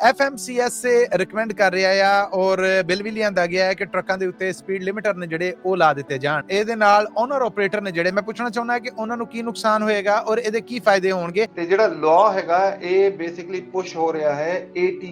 FMCS recommend ਕਰ ਰਿਹਾ ਆ ਔਰ ਬਿੱਲ ਵੀ ਲਿਆਂਦਾ ਗਿਆ ਹੈ ਕਿ ਟਰੱਕਾਂ ਦੇ ਉੱਤੇ ਸਪੀਡ ਲਿਮਿਟਰ ਨੇ ਜਿਹੜੇ ਉਹ ਲਾ ਦਿੱਤੇ ਜਾਣ। ਇਹਦੇ ਨਾਲ ਓਨਰ ਆਪਰੇਟਰ ਨੇ ਜਿਹੜੇ, ਮੈਂ ਪੁੱਛਣਾ ਚਾਹੁੰਦਾ ਕਿ ਉਹਨਾਂ ਨੂੰ ਕੀ ਨੁਕਸਾਨ ਹੋਏਗਾ ਔਰ ਇਹਦੇ ਕੀ ਫਾਇਦੇ ਹੋਣਗੇ? ਤੇ ਜਿਹੜਾ ਲਾਅ ਹੈਗਾ, ਇਹ ਬੇਸਿਕਲੀ ਪੁਸ਼ ਹੋ ਰਿਹਾ ਹੈ ATA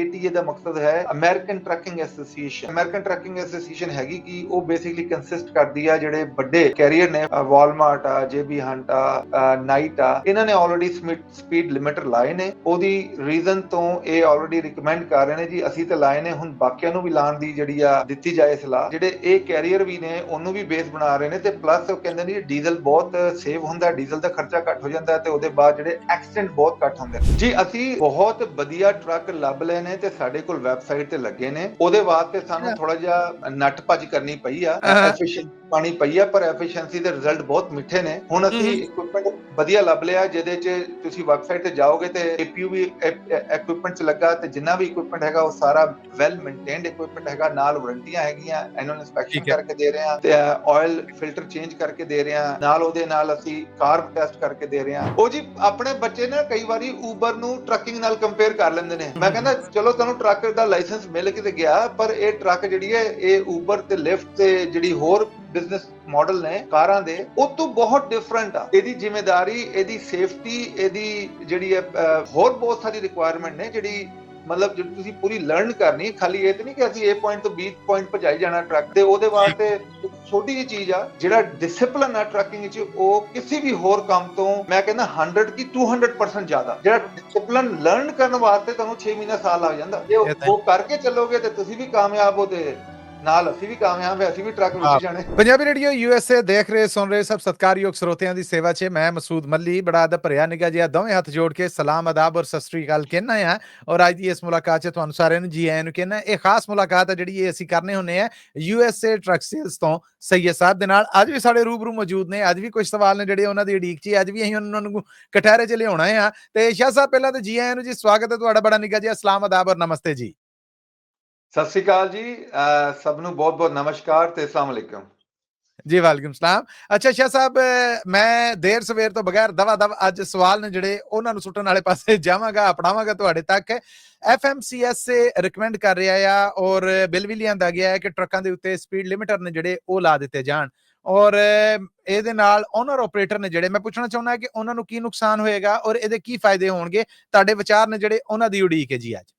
ATA ਦਾ ਮਕਸਦ ਹੈ American trucking association American trucking association ਹੈਗੀ ਕਿ ਉਹ ਬੇਸਿਕਲੀ ਕੰਸਿਸਟ ਕਰਦੀ ਆ ਜਿਹੜੇ ਵੱਡੇ ਕੈਰੀਅਰ ਨੇ ਵਾਲਮਾਰਟ ਆ ਜੇਬੀ ਹੰਟ ਆ ਨਾਈਟ ਆ। ਇਹਨਾਂ ਨੇ ਆਲਰੇਡੀ ਸਪੀਡ ਲਿਮਿਟਰ ਲਾਏ ਨੇ। ਉਹਦੀ ਰੀਜ਼ਨ ਤੋਂ ਇਹ ਆਲਰੇਡੀ ਰეკਮੈਂਡ ਕਰ ਰਹੇ ਨੇ ਜੀ ਅਸੀਂ ਤਾਂ ਲਾਏ ਨੇ ਹੁਣ ਬਾਕੀਆਂ ਨੂੰ ਵੀ ਲਾਣ ਦੀ ਜਿਹੜੀ ਆ ਦਿੱਤੀ ਜਾਏ ਸਲਾਹ। ਜਿਹੜੇ ਇਹ ਕੈਰੀਅਰ ਵੀ ਨੇ ਉਹਨੂੰ ਵੀ ਬੇਸ ਬਣਾ ਰਹੇ ਨੇ ਤੇ ਪਲੱਸ ਉਹ ਕਹਿੰਦੇ ਨੇ ਡੀਜ਼ਲ ਬਹੁਤ ਸੇਵ ਹੁੰਦਾ ਡੀਜ਼ਲ ਦਾ ਖਰਚਾ ਘੱਟ ਹੋ ਜਾਂਦਾ ਤੇ ਉਹਦੇ ਬਾਅਦ ਜਿਹੜੇ ਐਕਸੀਡੈਂਟ ਬਹੁਤ ਘੱਟ ਹੁੰਦੇ ਜੀ ਅਸੀਂ ਬਹੁਤ ਵਧੀਆ ਟਰੱਕ ਲੱਭ ਲਏ ਨੇ ਤੇ ਸਾਡੇ ਕੋਲ ਵੈਬਸਾਈਟ ਤੇ ਲੱਗੇ ਨੇ। ਉਹਦੇ ਵਾਸਤੇ ਸਾਨੂੰ ਥੋੜਾ ਜਿਹਾ ਨੱਟ ਭੱਜ ਕਰਨੀ ਪਈ ਆ। ਐਫੀਸ਼ੀਐਂਟ ਪਾਣੀ ਪਈ ਆ ਪਰ ਐਫੀਸ਼ੀਐਂਸੀ ਦੇ ਰਿਜ਼ਲਟ ਬਹੁਤ ਮਿੱਠੇ ਨੇ। ਹੁਣ ਅਸੀਂ। ਇਕਵਿਪਮੈਂਟ ਵਧੀਆ ਲੱਭ ਲਿਆ ਜਿਹਦੇ 'ਚ ਤੁਸੀਂ ਵੈਬਸਾਈਟ ਤੇ ਜਾਓਗੇ ਤੇ ਵੀ ਇਕਵਿਪਮੈਂਟ ਲੱਗਾ ਤੇ ਜਿੰਨਾ ਵੀ ਇਕਵਿਪਮੈਂਟ ਹੈਗਾ ਉਹ ਸਾਰਾ ਵੈਲ ਮੇਨਟੇਨਡ ਇਕਵਿਪਮੈਂਟ ਹੈਗਾ ਨਾਲ ਵਾਰੰਟੀਆਂ ਹੈਗੀਆਂ ਐਨੂਅਲ ਇਨਸਪੈਕਸ਼ਨ। ਕਰਕੇ ਦੇ ਰਹੇ ਹਾਂ ਤੇ ਆਇਲ ਫਿਲਟਰ ਚੇਂਜ ਕਰਕੇ ਦੇ ਰਹੇ ਹਾਂ ਨਾਲ ਉਹਦੇ ਨਾਲ ਅਸੀਂ ਕਾਰਬ ਟੈਸਟ ਕਰਕੇ ਦੇ ਰਹੇ ਹਾਂ ਉਹ ਜੀ ਆਪਣੇ ਬੱਚੇ ਨਾ ਕਈ ਵਾਰੀ ਊਬਰ ਨੂੰ ਟਰੱਕਿੰਗ ਨਾਲ ਕੰਪੇਅਰ ਕਰ ਲੈਂਦੇ ਨੇ ਮੈਂ ਕਹਿੰਦਾ ਚਲੋ ਤੁਹਾਨੂੰ ਟਰੱਕ ਦਾ ਲਾਇਸੈਂਸ ਮਿਲ ਕੇ ਤੇ ਗਿਆ ਪਰ ਇਹ ਟਰੱਕ ਜਿਹੜੀ ਹੈ ਇਹ ਊਬਰ ਤੇ ਲਿਫਟ ਤੇ ਜਿਹੜੀ ਹੋਰ ਬਿਜ਼ਨਸ ਮਾਡਲ ਨੇ ਕਾਰਾਂ ਦੇ ਉਹ ਤੋਂ ਬਹੁਤ ਡਿਫਰੈਂਟ ਆ। ਇਹਦੀ ਜ਼ਿੰਮੇਵਾਰੀ ਇਹਦੀ ਸੇਫਟੀ ਇਹਦੀ ਜਿਹੜੀ ਹੈ ਹੋਰ ਬਹੁਤ ਸਾਰੀ ਰਿਕੁਆਇਰਮੈਂਟ ਨੇ ਜਿਹੜੀ ਮਤਲਬ ਜਿਹੜੀ ਤੁਸੀਂ ਪੂਰੀ ਲਰਨ ਕਰਨੀ ਖਾਲੀ ਇਹ ਤੇ ਨਹੀਂ ਕਿ ਅਸੀਂ A ਪੁਆਇੰਟ ਤੋਂ B ਪੁਆਇੰਟ ਪਹੁੰਚਾਈ ਜਾਣਾ ਟਰੱਕ ਤੇ ਉਹਦੇ ਵਾਸਤੇ ਛੋਟੀ ਜਿਹੀ ਚੀਜ਼ ਆ ਜਿਹੜਾ ਡਿਸਪਲਿਨ ਆ ਟਰੱਕਿੰਗ ਵਿੱਚ ਉਹ ਕਿਸੇ ਵੀ ਹੋਰ ਕੰਮ ਤੋਂ ਮੈਂ ਕਹਿੰਦਾ 100 ਕੀ 200% ਜ਼ਿਆਦਾ। ਜਿਹੜਾ ਡਿਸਪਲਿਨ ਲਰਨ ਕਰਨ ਵਾਸਤੇ ਤੁਹਾਨੂੰ 6 ਮਹੀਨਾ ਸਾਲ ਲੱਗ ਜਾਂਦਾ। ਜੇ ਇਹ ਉਹ ਕਰਕੇ ਚੱਲੋਗੇ ਤੇ ਤੁਸੀਂ ਵੀ ਕਾਮਯਾਬ ਹੋ ਤੇ ਨਾਲ ਅਸੀਂ ਵੀ ਕਾਮਯਾਬ ਹੈ ਅਸੀਂ ਵੀ ਟਰੱਕ। ਵਿੱਚ ਜਾਣੇ। ਪੰਜਾਬੀ ਰੇਡੀਓ ਯੂਐਸਏ ਦੇਖ ਰਹੇ ਸੁਣ ਰਹੇ ਸਭ ਸਤਿਕਾਰਯੋਗ ਸਰੋਤਿਆਂ ਦੀ ਸੇਵਾ 'ਚ ਮੈਂ ਮਸੂਦ ਮੱਲੀ ਬੜਾ ਅਦਬ ਭਰਿਆ ਨਿੱਘਾ ਜਿਹਾ ਦੋਵੇਂ ਹੱਥ ਜੋੜ ਕੇ ਸਲਾਮ ਅਦਾਬ ਔਰ ਸਤਿ ਸ੍ਰੀ ਅਕਾਲ ਕਹਿਣਾ ਆ। ਔਰ ਅੱਜ ਦੀ ਇਸ ਮੁਲਾਕਾਤ 'ਚ ਤੁਹਾਨੂੰ ਸਾਰਿਆਂ ਨੂੰ ਜੀ ਆਇਆਂ ਨੂੰ ਕਹਿਣਾ ਇਹ ਖਾਸ ਮੁਲਾਕਾਤ ਹੈ ਜਿਹੜੀ ਇਹ ਅਸੀਂ ਕਰਨੇ ਹੁੰਨੇ ਆ ਯੂਐਸਏ ਟਰੱਕ ਸੇਲਸ ਤੋਂ ਸੈਯਦ ਸਾਹਿਬ ਦੇ ਨਾਲ। ਅੱਜ ਵੀ ਸਾਡੇ ਰੂਬਰੂ ਮੌਜੂਦ ਨੇ ਅੱਜ ਵੀ ਕੁਝ ਸਵਾਲ ਨੇ ਜਿਹੜੇ ਉਹਨਾਂ ਦੀ ਉਡੀਕ 'ਚ ਅੱਜ ਵੀ ਅਸੀਂ ਉਹਨਾਂ ਨੂੰ ਕਟਹਿਰੇ 'ਚ ਲਿਆਉਣਾ ਆ। ਤੇ ਸ਼ਾਹ ਸਾਹਿਬ ਪਹਿਲਾਂ ਤਾਂ ਜੀ ਆਇਆਂ ਨੂੰ ਜੀ ਸਵਾਗਤ ਹੈ ਤੁਹਾਡਾ ਬੜਾ ਨਿੱਘਾ ਜਿਹਾ ਸਲਾਮ ਅਦਾਬ ਔਰ ਨਮਸਤੇ ਜੀ। ਸਤਿ ਸ੍ਰੀ ਅਕਾਲ ਜੀ ਸਭ ਨੂੰ ਬਹੁਤ ਬਹੁਤ ਨਮਸਕਾਰ ਤੇ ਅਸਲਾਮ ਅਲੈਕੁਮ। ਜੀ, ਵਾਲੇਕੁਮ ਸਲਾਮ। ਅੱਛਾ, ਸ਼ਾਹ ਸਾਹਿਬ, ਮੈਂ ਦੇਰ ਸਵੇਰ ਤੋਂ ਬਗੈਰ ਦਵਾ ਦਵ ਅੱਜ ਸਵਾਲ ਨੇ ਜਿਹੜੇ ਉਹਨਾਂ ਨੂੰ ਸੁੱਟਣ ਵਾਲੇ ਪਾਸੇ ਜਾਵਾਂਗਾ, ਅਪਣਾਵਾਂਗਾ ਤੁਹਾਡੇ ਤੱਕ। ਐਫਐਮਸੀਐਸ ਰეკਮੈਂਡ ਕਰ ਰਿਹਾ ਆ ਔਰ ਬਿੱਲ ਵੀ ਲਿਆਂਦਾ ਗਿਆ ਹੈ ਕਿ ਟਰੱਕਾਂ ਦੇ ਉੱਤੇ ਸਪੀਡ ਲਿਮਿਟਰ ਨੇ ਜਿਹੜੇ ਉਹ ਲਾ ਦਿੱਤੇ ਜਾਣ। ਔਰ ਇਹਦੇ ਨਾਲ ਓਨਰ ਆਪਰੇਟਰ ਨੇ ਜਿਹੜੇ, ਮੈਂ ਪੁੱਛਣਾ ਚਾਹੁੰਦਾ ਕਿ ਉਹਨਾਂ ਨੂੰ ਕੀ ਨੁਕਸਾਨ ਹੋਏਗਾ ਔਰ ਇਹਦੇ ਕੀ ਫਾਇਦੇ ਹੋਣਗੇ? ਤੁਹਾਡੇ ਵਿਚਾਰ ਨੇ ਜਿਹੜੇ ਉਹਨਾਂ ਦੀ ਉਡੀਕ ਹੈ ਜੀ ਅੱਜ।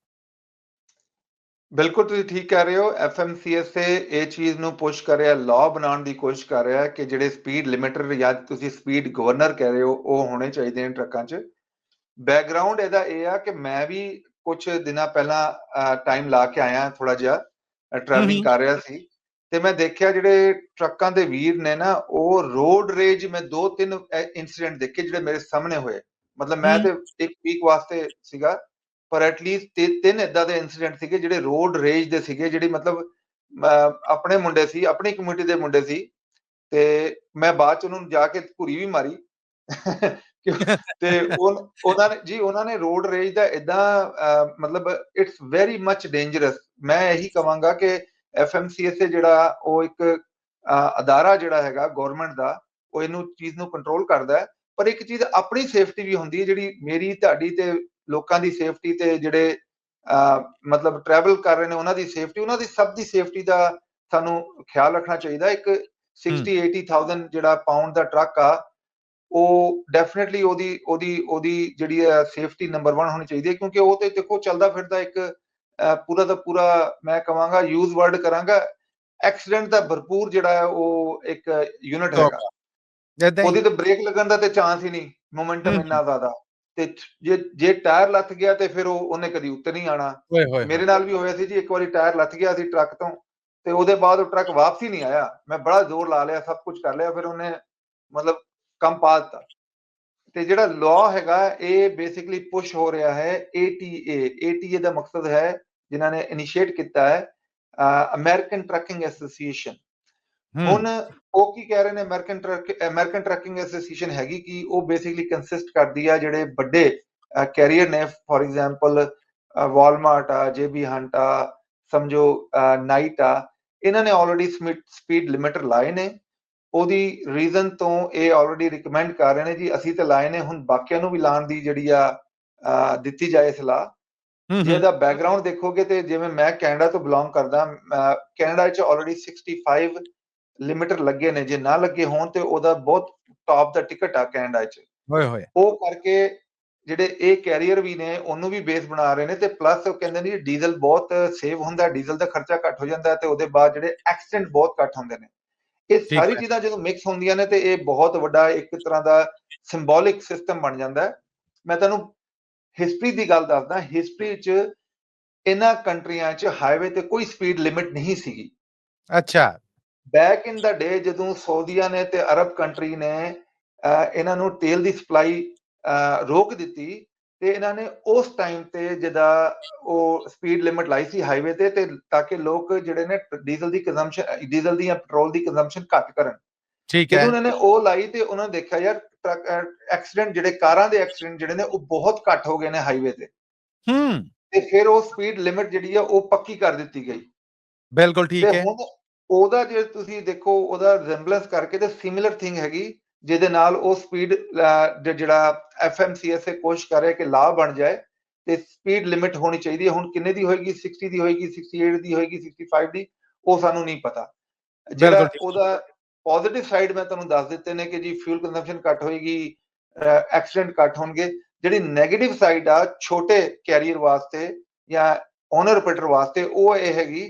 ਬਿਲਕੁਲ ਤੁਸੀਂ ਠੀਕ ਕਹਿ ਰਹੇ ਹੋ। ਐਫਐਮਸੀਐਸ ਇਹ ਚੀਜ਼ ਨੂੰ ਪੁਸ਼ ਕਰ ਰਿਹਾ ਲਾਅ ਬਣਾਉਣ ਦੀ ਕੋਸ਼ਿਸ਼ ਕਰ ਰਿਹਾ ਕਿ ਜਿਹੜੇ ਸਪੀਡ ਲਿਮਿਟਰ ਜਾਂ ਤੁਸੀਂ ਸਪੀਡ ਗਵਰਨਰ ਕਹਿ ਰਹੇ ਹੋ ਉਹ ਹੋਣੇ ਚਾਹੀਦੇ ਨੇ ਟਰੱਕਾਂ 'ਚ। ਬੈਕਗ੍ਰਾਉਂਡ ਇਹਦਾ ਇਹ ਆ ਕਿ ਮੈਂ ਵੀ ਕੁਝ ਦਿਨਾਂ ਪਹਿਲਾਂ ਟਾਈਮ ਲਾ ਕੇ ਆਇਆ ਥੋੜਾ ਜਿਹਾ। ਟਰੈਵਲਿੰਗ ਕਰ ਰਿਹਾ ਸੀ। ਤੇ ਮੈਂ ਦੇਖਿਆ ਜਿਹੜੇ ਟਰੱਕਾਂ ਦੇ ਵੀਰ ਨੇ ਨਾ ਉਹ ਰੋਡ ਰੇਜ ਮੈਂ ਦੋ ਤਿੰਨ ਇਨਸੀਡੈਂਟ ਦੇਖੇ ਜਿਹੜੇ ਮੇਰੇ ਸਾਹਮਣੇ ਹੋਏ। ਮਤਲਬ ਮੈਂ। ਤੇ ਇੱਕ ਵੀਕ ਵਾਸਤੇ ਸੀਗਾ। ਪਰ ਐਟਲੀਸਟ ਤਿੰਨ ਇਦਾਂ ਦੇ ਇਨਸੀਡੈਂਟ ਸੀਗੇ ਜਿਹੜੇ ਰੋਡ ਰੇਜ ਦੇ ਸੀਗੇ, ਜਿਹੜੀ ਮਤਲਬ ਆਪਣੇ ਮੁੰਡੇ ਸੀ, ਆਪਣੀ ਕਮਿਊਨਿਟੀ ਦੇ ਮੁੰਡੇ ਸੀ ਤੇ ਮੈਂ ਬਾਅਦ ਚ ਉਹਨੂੰ ਜਾ ਕੇ ਘੁਰੀ ਵੀ ਮਾਰੀ। ਤੇ ਉਹਨਾਂ ਨੇ, ਜੀ ਉਹਨਾਂ ਨੇ ਰੋਡ ਰੇਜ ਦਾ ਇਦਾਂ ਮਤਲਬ ਇਟਸ ਵੈਰੀ ਮੱਚ ਡੇਂਜਰਸ ਮੈਂ ਇਹੀ ਕਵਾਂਗਾ ਕਿ ਐਫਐਮਸੀਐਸ ਜਿਹੜਾ ਉਹ ਇੱਕ ਅਦਾਰਾ ਜਿਹੜਾ ਹੈਗਾ ਗਵਰਨਮੈਂਟ ਦਾ, ਉਹ ਇਹਨੂੰ ਚੀਜ਼ ਨੂੰ ਕੰਟਰੋਲ ਕਰਦਾ ਹੈ। ਪਰ ਇੱਕ ਚੀਜ਼ ਆਪਣੀ ਸੇਫਟੀ ਵੀ ਹੁੰਦੀ ਹੈ ਜਿਹੜੀ ਮੇਰੀ, ਤੁਹਾਡੀ ਤੇ ਲੋਕਾਂ ਦੀ ਸੇਫਟੀ ਤੇ ਜਿਹੜੇ ਮਤਲਬ ਟਰੈਵਲ ਕਰ ਰਹੇ ਨੇ ਉਹਨਾਂ ਦੀ ਸੇਫਟੀ ਉਹਨਾਂ ਦੀ ਸਭ ਦੀ ਸੇਫਟੀ ਦਾ ਸਾਨੂੰ ਖਿਆਲ ਰੱਖਣਾ ਚਾਹੀਦਾ। ਇੱਕ 60 80000 ਜਿਹੜਾ ਪਾਉਂਡ ਦਾ ਟਰੱਕ ਆ ਉਹ ਡੈਫੀਨਿਟਲੀ ਉਹਦੀ ਉਹਦੀ ਉਹਦੀ ਜਿਹੜੀ ਹੈ ਸੇਫਟੀ ਨੰਬਰ 1 ਹੋਣੀ ਚਾਹੀਦੀ ਹੈ ਕਿਉਂਕਿ ਉਹ ਤੇ ਦੇਖੋ ਚੱਲਦਾ ਫਿਰਦਾ ਇੱਕ ਪੂਰਾ ਦਾ ਪੂਰਾ ਮੈਂ ਕਵਾਂਗਾ ਯੂਜ਼ ਵਰਡ ਕਰਾਂਗਾ। ਐਕਸੀਡੈਂਟ ਦਾ ਭਰਪੂਰ ਜਿਹੜਾ ਹੈ ਉਹ ਇੱਕ ਯੂਨਿਟ ਹੈਗਾ। ਉਹਦੀ ਤਾਂ ਬ੍ਰੇਕ ਲੱਗਣ ਦਾ ਤੇ ਚਾਂਸ ਹੀ ਨਹੀਂ ਮੋਮੈਂਟਮ। ਇੰਨਾ ਜ਼ਿਆਦਾ। ਤੇ ਜੇ ਜੇ ਟਾਇਰ ਲੱਥ ਗਿਆ ਤੇ ਫਿਰ ਉਹ ਉਹਨੇ ਕਦੀ ਉੱਤੇ ਨਹੀਂ ਆਣਾ ਮੇਰੇ ਨਾਲ ਵੀ ਹੋਇਆ ਸੀ ਜੀ ਇੱਕ ਵਾਰੀ ਟਾਇਰ ਲੱਥ ਗਿਆ ਸੀ ਟਰੱਕ ਤੋਂ ਤੇ ਉਹਦੇ ਬਾਅਦ ਉਹ ਟਰੱਕ ਵਾਪਸ ਹੀ ਨਹੀਂ ਆਇਆ। ਮੈਂ ਬੜਾ ਜ਼ੋਰ ਲਾ ਲਿਆ ਸਭ ਕੁਝ ਕਰ ਲਿਆ ਫਿਰ ਉਹਨੇ ਮਤਲਬ ਕੰਮ ਪਾ ਦਿੱਤਾ। ਤੇ ਜਿਹੜਾ ਲਾਅ ਹੈਗਾ ਇਹ ਬੇਸਿਕਲੀ ਪੁਸ਼ ਹੋ ਰਿਹਾ ਹੈ ATA ATA ਦਾ ਮਕਸਦ ਹੈ ਜਿਨ੍ਹਾਂ ਨੇ ਇਨੀਸ਼ੀਏਟ ਕੀਤਾ ਹੈ ਅਮਰੀਕਨ ਟਰੱਕਿੰਗ ਐਸੋਸੀਏਸ਼ਨ ਹੁਣ ਉਹ ਕੀ ਕਹਿ ਰਹੇ ਨੇ American truck American trucking association ਹੈਗੀ ਕਿ ਉਹ ਬੇਸਿਕਲੀ ਕੰਸਿਸਟ ਕਰਦੀ ਆ ਜਿਹੜੇ ਵੱਡੇ ਕੈਰੀਅਰ ਨੇ ਫੋਰ ਐਗਜ਼ਾਮਪਲ ਵਾਲਮਾਰਟ ਆ ਜੇਬੀ ਹੰਟ ਆ ਸਮਝੋ ਨਾਈਟ ਆ ਇਹਨਾਂ ਨੇ ਆਲਰੇਡੀ ਸਪੀਡ ਲਿਮਿਟਰ ਲਾਏ ਨੇ। ਉਹਦੀ ਰੀਜ਼ਨ ਤੋਂ ਇਹ ਆਲਰੇਡੀ ਰეკਮੈਂਡ ਕਰ ਰਹੇ ਨੇ ਜੀ ਅਸੀਂ ਤਾਂ ਲਾਏ ਨੇ ਹੁਣ ਬਾਕੀਆਂ ਨੂੰ ਵੀ ਲਾਣ ਦੀ ਜਿਹੜੀ ਆ ਦਿੱਤੀ ਜਾਏ ਸਲਾਹ। ਹੂੰ ਜੇ ਹੂੰ। ਇਹਦਾ ਬੈਕਗ੍ਰਾਉਂਡ ਦੇਖੋਗੇ ਤੇ ਜਿਵੇਂ ਮੈਂ ਕੈਨੇਡਾ ਤੋਂ ਬਿਲੋਂਗ ਕਰਦਾ ਕੈਨੇਡਾ 'ਚ ਆਲਰੇਡੀ 65 ਲਿਮਿਟਰ ਲੱਗੇ ਨੇ ਜੇ ਨਾ ਲੱਗੇ ਹੋਣ ਤੇ ਉਹਦਾ ਬਹੁਤ ਟਾਪ ਦਾ ਟਿਕਟ ਆ ਕੈਨੇਡਾ 'ਚ। ਹੋਏ ਹੋਏ। ਉਹ ਕਰਕੇ ਜਿਹੜੇ ਇਹ ਕੈਰੀਅਰ ਵੀ ਨੇ ਉਹਨੂੰ ਵੀ ਬੇਸ ਬਣਾ ਰਹੇ ਨੇ ਤੇ ਪਲੱਸ ਉਹ ਕਹਿੰਦੇ ਨੇ ਡੀਜ਼ਲ ਬਹੁਤ ਸੇਵ ਹੁੰਦਾ ਡੀਜ਼ਲ ਦਾ ਖਰਚਾ ਘੱਟ ਹੋ ਜਾਂਦਾ ਤੇ ਉਹਦੇ ਬਾਅਦ ਜਿਹੜੇ ਐਕਸੀਡੈਂਟ ਬਹੁਤ ਘੱਟ ਹੁੰਦੇ ਨੇ। ਇਹ ਸਾਰੀ। ਚੀਜ਼ਾਂ ਜਦੋਂ ਮਿਕਸ ਹੁੰਦੀਆਂ ਨੇ ਤੇ ਇਹ ਬਹੁਤ ਵੱਡਾ ਇੱਕ ਤਰ੍ਹਾਂ ਦਾ ਸਿੰਬੋਲਿਕ ਸਿਸਟਮ ਬਣ ਜਾਂਦਾ ਹੈ। ਮੈਂ ਤੁਹਾਨੂੰ ਹਿਸਟਰੀ ਦੀ ਗੱਲ ਦੱਸਦਾ ਹਿਸਟਰੀ 'ਚ ਇਹਨਾਂ ਕੰਟਰੀਆਂ 'ਚ ਹਾਈਵੇ ਤੇ ਕੋਈ ਸਪੀਡ ਲਿਮਿਟ ਨਹੀਂ ਸੀਗੀ। ਅੱਛਾ। ਬੈਕ ਇਨ ਦਾ ਡੇ ਜਦੋਂ ਸਾਊਦੀਆ ਨੇ ਤੇ ਅਰਬ ਕੰਟਰੀ ਨੇ ਇਹਨਾਂ ਨੂੰ ਤੇਲ ਦੀ ਸਪਲਾਈ ਰੋਕ ਦਿੱਤੀ ਤੇ ਇਹਨਾਂ ਨੇ ਉਸ ਟਾਈਮ ਤੇ ਜਿਹਦਾ ਉਹ ਸਪੀਡ ਲਿਮਿਟ ਲਾਈ ਸੀ ਹਾਈਵੇ ਤੇ ਤੇ ਤਾਂ ਕਿ ਲੋਕ ਜਿਹੜੇ ਨੇ ਡੀਜ਼ਲ ਦੀ ਕੰਜ਼ੰਪਸ਼ਨ ਡੀਜ਼ਲ ਦੀ ਜਾਂ ਪੈਟਰੋਲ ਦੀ ਕੰਜ਼ੰਪਸ਼ਨ ਘੱਟ ਕਰਨ। ਠੀਕ ਹੈ। ਜਦੋਂ ਉਹਨਾਂ ਨੇ ਉਹ ਲਾਈ ਤੇ ਉਹਨਾਂ ਨੇ ਦੇਖਿਆ ਯਾਰ ਐਕਸੀਡੈਂਟ ਜਿਹੜੇ ਕਾਰਾਂ ਦੇ ਐਕਸੀਡੈਂਟ ਜਿਹੜੇ ਨੇ ਉਹ ਬਹੁਤ ਘੱਟ ਹੋ ਗਏ ਨੇ ਹਾਈਵੇ ਤੇ। ਹੂੰ। ਤੇ ਫਿਰ ਉਹ ਸਪੀਡ ਲਿਮਿਟ ਜਿਹੜੀ ਆ ਉਹ ਪੱਕੀ ਕਰ ਦਿੱਤੀ ਗਈ। ਬਿਲਕੁਲ ਠੀਕ ਹੈ। ਹੁਣ ਉਹਦਾ ਜੇ ਤੁਸੀਂ ਦੇਖੋ ਉਹਦਾ ਰਿਜ਼ੈਂਬਲੈਂਸ ਕਰਕੇ ਤੇ ਸਿਮਿਲਰ ਥਿੰਗ ਹੈਗੀ ਜਿਹਦੇ ਨਾਲ ਉਹ ਸਪੀਡ ਜਿਹੜਾ ਐਫਐਮਸੀਐਸ ਕੋਸ਼ਿਸ਼ ਕਰ ਰਿਹਾ ਕਿ ਲਾ ਬਣ ਜਾਏ ਤੇ ਸਪੀਡ ਲਿਮਿਟ ਹੋਣੀ ਚਾਹੀਦੀ ਹੈ। ਹੁਣ ਕਿੰਨੇ ਦੀ ਹੋਏਗੀ? 60 ਦੀ ਹੋਏਗੀ 68 ਦੀ ਹੋਏਗੀ 65 ਦੀ? ਉਹ ਸਾਨੂੰ ਨਹੀਂ ਪਤਾ। ਜਿਹੜਾ। ਉਹਦਾ ਪੋਜ਼ਿਟਿਵ ਸਾਈਡ ਮੈਂ ਤੁਹਾਨੂੰ ਦੱਸ ਦਿੱਤੇ ਨੇ ਕਿ ਜੀ ਫਿਊਲ ਕੰਜ਼ੰਪਸ਼ਨ ਘੱਟ ਹੋਏਗੀ ਐਕਸੀਡੈਂਟ ਘੱਟ ਹੋਣਗੇ। ਜਿਹੜੀ 네ਗੇਟਿਵ ਸਾਈਡ ਆ ਛੋਟੇ ਕੈਰੀਅਰ ਵਾਸਤੇ ਜਾਂ ਓਨਰ ਆਪਰੇਟਰ ਵਾਸਤੇ ਉਹ ਇਹ ਹੈਗੀ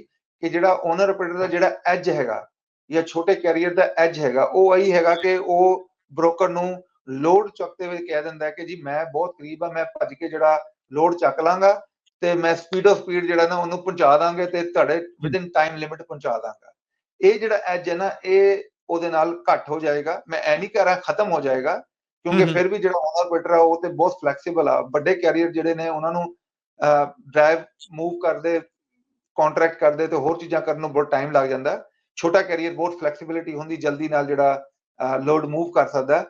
ਕਿ ਜਿਹੜਾ ਓਨਰ ਆਪਰੇਟਰ ਦਾ ਜਿਹੜਾ ਐਜ ਹੈਗਾ ਜਾਂ ਛੋਟੇ ਕੈਰੀਅਰ ਦਾ ਐਜ ਹੈਗਾ ਉਹ ਇਹੀ ਹੈਗਾ ਕਿ ਉਹ ਬ੍ਰੋਕਰ ਨੂੰ ਲੋਡ ਚੁੱਕਦੇ ਹੋਏ ਕਹਿ ਦਿੰਦਾ ਕਿ ਜੀ ਮੈਂ ਬਹੁਤ ਕਰੀਬ ਆ ਮੈਂ ਭੱਜ ਕੇ ਜਿਹੜਾ ਲੋਡ ਚੱਕ ਲਾਂਗਾ ਤੇ ਮੈਂ ਸਪੀਡ ਆਫ ਸਪੀਡ ਜਿਹੜਾ ਨਾ ਉਹਨੂੰ ਪਹੁੰਚਾ ਦਾਂਗੇ ਤੇ ਤੁਹਾਡੇ ਵਿਦਿਨ ਟਾਈਮ ਲਿਮਿਟ ਪਹੁੰਚਾ ਦਾਂਗਾ। ਇਹ ਜਿਹੜਾ ਐਜ ਹੈ ਨਾ ਇਹ ਉਹਦੇ ਨਾਲ ਘੱਟ ਹੋ ਜਾਏਗਾ। ਮੈਂ ਐ ਨਹੀਂ ਕਹਿ ਰਿਹਾ ਖਤਮ ਹੋ ਜਾਏਗਾ ਕਿਉਂਕਿ। ਫਿਰ ਵੀ ਜਿਹੜਾ ਓਨਰ ਆਪਰੇਟਰ ਆ ਉਹ ਤੇ ਬਹੁਤ ਫਲੈਕਸੀਬਲ ਆ। ਵੱਡੇ ਕੈਰੀਅਰ ਜਿਹੜੇ ਨੇ ਉਹਨਾਂ ਨੂੰ ਡਰਾਈਵ ਮੂਵ ਕਰਦੇ ਕੰਟਰੈਕਟ ਕਰਦੇ ਤੇ ਹੋਰ ਚੀਜ਼ਾਂ ਕਰਨ ਨੂੰ ਬਹੁਤ ਟਾਈਮ ਲੱਗ ਜਾਂਦਾ। ਛੋਟਾ ਕੈਰੀਅਰ ਬਹੁਤ ਫਲੈਕਸੀਬਿਲਿਟੀ ਹੁੰਦੀ ਜਲਦੀ ਨਾਲ ਜਿਹੜਾ ਲੋਡ ਮੂਵ ਕਰ ਸਕਦਾ।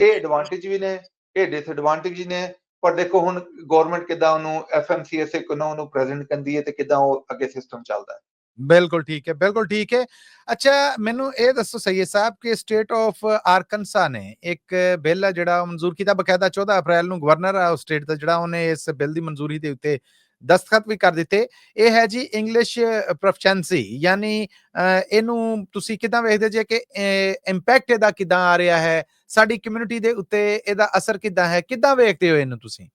ਇਹ ਐਡਵਾਂਟੇਜ ਵੀ ਨੇ ਇਹ ਡਿਸਐਡਵਾਂਟੇਜ ਨੇ ਪਰ ਦੇਖੋ ਹੁਣ ਗਵਰਨਮੈਂਟ ਕਿਦਾਂ ਉਹਨੂੰ ਐਫਐਮਸੀਐਸਏ ਕਿਦਾਂ ਉਹਨੂੰ ਪ੍ਰੈਜ਼ੈਂਟ ਕਰਦੀ ਹੈ ਤੇ ਕਿਦਾਂ ਉਹ ਅੱਗੇ ਸਿਸਟਮ ਚੱਲਦਾ ਹੈ ਬਿਲਕੁਲ ਠੀਕ ਹੈ ਬਿਲਕੁਲ ਠੀਕ ਹੈ ਅੱਛਾ ਮੈਨੂੰ ਇਹ ਦੱਸੋ ਸਈਦ ਸਾਹਿਬ ਕਿ ਸਟੇਟ ਆਫ ਆਰਕਨਸਾ ਨੇ ਇੱਕ ਬਿੱਲ ਜਿਹੜਾ ਮਨਜ਼ੂਰ ਕੀਤਾ ਬਕਾਇਦਾ 14 ਅਪ੍ਰੈਲ ਨੂੰ ਗਵਰਨਰ ਆ ਉਸ ਸਟੇਟ ਦਾ ਜਿਹੜਾ ਉਹਨੇ ਇਸ ਬਿੱਲ ਦੀ ਮਨਜ਼ੂਰੀ ਦੇ ਉੱਤੇ ਦਸਤਖਤ ਵੀ ਕਰ ਦਿੱਤੇ। ਇਹ ਹੈ ਜੀ ਇੰਗਲਿਸ਼ ਪ੍ਰੋਫੀਸ਼ੀਐਂਸੀ ਯਾਨੀ ਇਹਨੂੰ ਤੁਸੀਂ ਕਿਦਾਂ ਵੇਖਦੇ ਜੇ ਕਿ ਇੰਪੈਕਟ ਇਹਦਾ ਕਿਦਾਂ ਆ ਰਿਹਾ ਹੈ? ਸਾਡੀ ਕਮਿਊਨਿਟੀ ਦੇ ਉੱਤੇ ਇਹਦਾ ਅਸਰ ਕਿਦਾਂ ਹੈ? ਕਿਦਾਂ ਵੇਖਦੇ ਹੋ ਇਹਨੂੰ ਤੁਸੀਂ?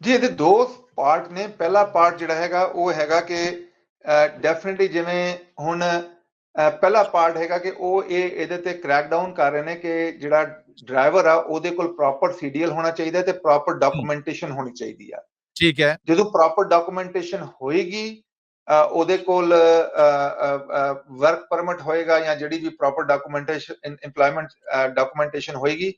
ਜੀ ਇਹਦੇ ਦੋ ਪਾਰਟ ਨੇ। ਪਹਿਲਾ ਪਾਰਟ ਜਿਹੜਾ ਹੈਗਾ ਉਹ ਹੈਗਾ ਕਿ ਡੈਫੀਨਿਟਲੀ ਜਿਵੇਂ ਹੁਣ ਪਹਿਲਾ ਪਾਰਟ ਹੈਗਾ ਕਿ ਉਹ ਇਹ ਇਹਦੇ ਤੇ ਕ੍ਰੈਕ ਡਾਊਨ ਕਰ ਰਹੇ ਨੇ ਕਿ ਜਿਹੜਾ ਡਰਾਈਵਰ ਆ ਉਹਦੇ ਕੋਲ ਪ੍ਰੋਪਰ ਸੀਡੀਐਲ ਹੋਣਾ ਚਾਹੀਦਾ ਤੇ ਪ੍ਰੋਪਰ ਡਾਕੂਮੈਂਟੇਸ਼ਨ ਹੋਣੀ ਚਾਹੀਦੀ ਆ। ਠੀਕ ਹੈ। ਜਦੋਂ ਪ੍ਰੋਪਰ ਡਾਕੂਮੈਂਟੇਸ਼ਨ ਹੋਏਗੀ ਉਹਦੇ ਕੋਲ ਵਰਕ ਪਰਮਿਟ ਹੋਏਗਾ ਜਾਂ ਜਿਹੜੀ ਵੀ ਪ੍ਰੋਪਰ ਡਾਕੂਮੈਂਟੇਸ਼ਨ EMPLOYMENT ਡਾਕੂਮੈਂਟੇਸ਼ਨ ਹੋਏਗੀ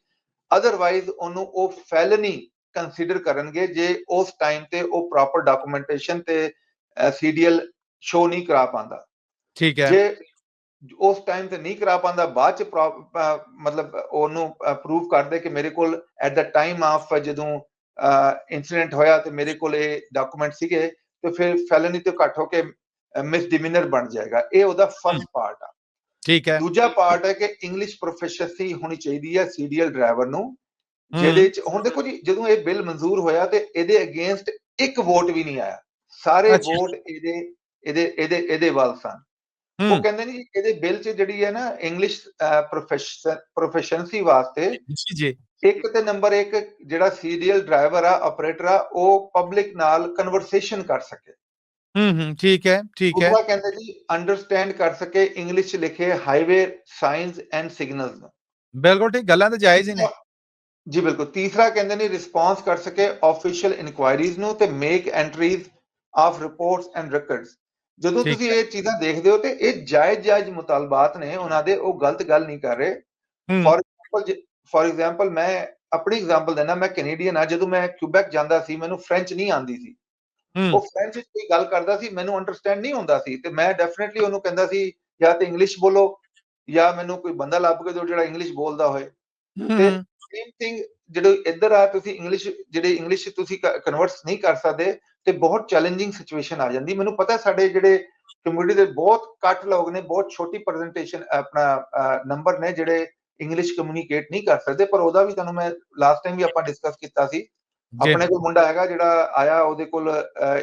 ਅਦਰਵਾਈਜ਼ ਉਹਨੂੰ ਉਹ ਫੈਲਨੀ ਕੰਸੀਡਰ ਕਰਨਗੇ ਜੇ ਉਸ ਟਾਈਮ ਤੇ ਉਹ ਪ੍ਰੋਪਰ ਡਾਕੂਮੈਂਟੇਸ਼ਨ ਤੇ ਸੀਡੀਐਲ ਸ਼ੋ ਨਹੀਂ ਕਰਾ ਪਾਉਂਦਾ। ਠੀਕ ਹੈ। ਜੇ ਉਸ ਟਾਈਮ ਤੇ ਨਹੀਂ ਕਰਾ ਪਾਉਂਦਾ ਬਾਅਦ ਚ ਮਤਲਬ ਉਹਨੂੰ ਪ੍ਰੂਵ ਕਰਦੇ ਕਿ ਮੇਰੇ ਕੋਲ ਐਟ ਦਾ ਟਾਈਮ ਆਫ ਜਦੋਂ ਇਨਸੀਡੈਂਟ ਹੋਇਆ ਤੇ ਮੇਰੇ ਕੋਲ ਇਹ ਡਾਕੂਮੈਂਟ ਸੀਗੇ ਤੇ ਫਿਰ ਫੈਲਨੀ ਤੋਂ ਘੱਟ ਹੋ ਕੇ ਮਿਸਡਿਮੀਨਰ ਬਣ ਜਾਏਗਾ। ਇਹ ਉਹਦਾ ਫਰਸਟ ਪਾਰਟ ਆ। ਠੀਕ ਹੈ। ਦੂਜਾ ਪਾਰਟ ਹੈ ਕਿ ਇੰਗਲਿਸ਼ ਪ੍ਰੋਫੈਸ਼ਨਸੀ ਹੋਣੀ ਚਾਹੀਦੀ ਹੈ ਸੀਡੀਐਲ ਡਰਾਈਵਰ ਨੂੰ। ਜਿਹਦੇ ਚ ਹੁਣ ਦੇਖੋ ਜੀ ਜਦੋਂ ਇਹ ਬਿੱਲ ਮਨਜ਼ੂਰ ਹੋਇਆ ਤੇ ਇਹਦੇ ਅਗੇਂਸਟ ਇੱਕ ਵੋਟ ਵੀ ਨਹੀਂ ਆਇਆ। ਸਾਰੇ। ਵੋਟ ਇਹਦੇ ਇਹਦੇ ਇਹਦੇ ਇਹਦੇ ਵੱਲ ਸਨ। ਉਹ ਕਹਿੰਦੇ ਨੇ ਇਹਦੇ ਬਿੱਲ 'ਚ ਜਿਹੜੀ ਹੈ ਨਾ ਇੰਗਲਿਸ਼ ਪ੍ਰੋਫੈਸ਼ਨਸੀ ਵਾਸਤੇ ਜੀ ਜੀ। ਇੱਕ ਤੇ ਨੰਬਰ ਇੱਕ ਜਿਹੜਾ ਸੀਰੀਅਲ ਡਰਾਈਵਰ ਆ ਆਪਰੇਟਰ ਆ ਉਹ ਪਬਲਿਕ ਨਾਲ ਕਨਵਰਸੇਸ਼ਨ ਕਰ ਸਕੇ। ਹੂੰ ਹੂੰ ਠੀਕ ਹੈ ਠੀਕ ਹੈ। ਦੂਸਰਾ ਕਹਿੰਦੇ ਜੀ ਅੰਡਰਸਟੈਂਡ ਕਰ ਸਕੇ ਇੰਗਲਿਸ਼ 'ਚ ਲਿਖੇ ਹਾਈਵੇ ਸਾਈਨਸ ਐਂਡ ਸਿਗਨਲਸ ਨੂੰ। ਬਿਲਕੁਲ ਠੀਕ ਗੱਲਾਂ ਤਾਂ ਜਾਇਜ਼ ਹੀ ਨੇ। ਜੀ ਬਿਲਕੁਲ ਤੀਸਰਾ ਕਹਿੰਦੇ ਨੇ ਰਿਸਪਾਂਸ ਕਰ ਸਕੇ ਆਫੀਸ਼ੀਅਲ ਇਨਕੁਆਇਰੀਜ਼ ਨੂੰ ਤੇ make entries of reports and records ਜਦੋਂ ਤੁਸੀਂ ਇਹ ਚੀਜ਼ਾਂ ਦੇਖਦੇ ਹੋ ਤੇ ਇਹ ਜਾਇਜ਼ ਜਾਇਜ਼ ਮੁਤਾਲਬਾਤ ਨੇ ਉਹਨਾਂ ਦੇ ਉਹ ਗਲਤ ਗੱਲ ਨਹੀਂ ਕਰ ਰਹੇ। ਫੋਰ ਐਗਜ਼ਾਮਪਲ ਫੋਰ ਐਗਜ਼ਾਮਪਲ ਮੈਂ ਆਪਣੀ ਐਗਜ਼ਾਮਪਲ ਦੇਣਾ ਮੈਂ ਕੈਨੇਡੀਅਨ ਆ ਜਦੋਂ ਮੈਂ ਕਿਊਬੈਕ ਜਾਂਦਾ ਸੀ ਮੈਨੂੰ ਫ੍ਰੈਂਚ ਨਹੀਂ ਆਉਂਦੀ ਸੀ। ਉਹ ਫ੍ਰੈਂਚ ਵਿੱਚ ਕੋਈ ਗੱਲ ਕਰਦਾ ਸੀ ਮੈਨੂੰ ਅੰਡਰਸਟੈਂਡ ਨਹੀਂ ਹੁੰਦਾ ਸੀ। ਤੇ ਮੈਂ ਡੈਫੀਨਿਟਲੀ ਉਹਨੂੰ ਕਹਿੰਦਾ ਸੀ ਜਾਂ ਤੇ ਇੰਗਲਿਸ਼ ਬੋਲੋ ਜਾਂ ਮੈਨੂੰ ਕੋਈ ਬੰਦਾ ਲੱਭ ਕੇ ਦਿਓ ਜਿਹੜਾ ਇੰਗਲਿਸ਼ ਬੋਲਦਾ ਹੋਏ। ਤੇ ਸੇਮ ਥਿੰਗ ਜਿਹੜੇ ਇੱਧਰ ਆ ਤੁਸੀਂ ਇੰਗਲਿਸ਼ ਜਿਹੜੇ ਇੰਗਲਿਸ਼ ਤੁਸੀਂ ਕਨਵਰਟਸ ਨਹੀਂ ਕਰ ਸਕਦੇ ਤੇ ਬਹੁਤ ਚੈਲੰਜਿੰਗ ਸਿਚੁਏਸ਼ਨ ਆ ਜਾਂਦੀ। ਮੈਨੂੰ ਪਤਾ ਸਾਡੇ ਜਿਹੜੇ ਕਮਿਊਨਿਟੀ ਦੇ ਬਹੁਤ ਘੱਟ ਲੋਕ ਨੇ ਬਹੁਤ ਛੋਟੀ ਪ੍ਰੈਜੈਂਟੇਸ਼ਨ ਆਪਣਾ ਨੰਬਰ ਨੇ ਜਿਹੜੇ ਇੰਗਲਿਸ਼ ਕਮਿਊਨੀਕੇਟ ਨਹੀਂ ਕਰ ਸਕਦੇ ਪਰ ਉਹਦਾ ਵੀ ਤੁਹਾਨੂੰ ਮੈਂ ਲਾਸਟ ਟਾਈਮ ਵੀ ਆਪਾਂ ਡਿਸਕਸ ਕੀਤਾ ਸੀ। ਆਪਣੇ ਕੋਲ ਮੁੰਡਾ ਹੈਗਾ ਜਿਹੜਾ ਆਇਆ ਉਹਦੇ ਕੋਲ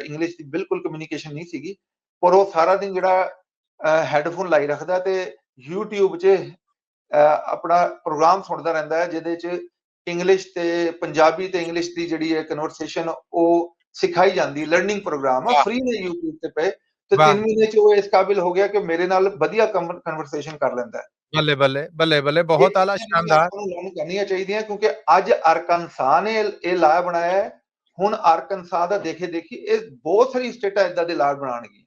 ਇੰਗਲਿਸ਼ ਦੀ ਬਿਲਕੁਲ ਕਮਿਊਨੀਕੇਸ਼ਨ ਨਹੀਂ ਸੀਗੀ। ਪਰ ਉਹ ਸਾਰਾ ਦਿਨ ਜਿਹੜਾ ਹੈੱਡਫੋਨ ਲਾਈ ਰੱਖਦਾ ਤੇ YouTube 'ਚ ਆਪਣਾ ਪ੍ਰੋਗਰਾਮ ਸੁਣਦਾ ਰਹਿੰਦਾ ਹੈ ਜਿਹਦੇ 'ਚ ਇੰਗਲਿਸ਼ ਤੇ ਪੰਜਾਬੀ ਤੇ ਇੰਗਲਿਸ਼ ਦੀ ਜਿਹੜੀ ਹੈ ਕਨਵਰਸੇਸ਼ਨ ਉਹ ਸਿਖਾਈ ਜਾਂਦੀ ਲਰਨਿੰਗ ਪ੍ਰੋਗਰਾਮ ਆ। ਫ੍ਰੀ ਨੇ YouTube ਤੇ ਪਏ। ਤੇ। 3 ਮਹੀਨੇ 'ਚ ਉਹ ਇਸ ਕਾਬਿਲ ਹੋ ਗਿਆ ਕਿ ਮੇਰੇ ਨਾਲ ਵਧੀਆ ਕਨਵਰਸੇਸ਼ਨ ਕਰ ਲੈਂਦਾ ਹੈ। ਬੱਲੇ ਬੱਲੇ ਬੱਲੇ ਬੱਲੇ ਬਹੁਤ ਆਲਾ ਸ਼ਾਨਦਾਰ। ਲਰਨ ਕਰਨੀਆਂ ਚਾਹੀਦੀਆਂ ਕਿਉਂਕਿ ਅੱਜ ਅਰਕਨਸਾ ਨੇ ਇਹ- ਲਾ ਬਣਾਇਆ ਹੈ। ਹੁਣ ਅਰਕਨਸਾ ਦਾ ਦੇਖੇ ਦੇਖੀ ਇਹ ਬਹੁਤ ਸਾਰੀ ਸਟੇਟਾਂ ਇਦਾਂ ਦੇ ਲਾ ਬਣਾਉਣਗੀਆਂ।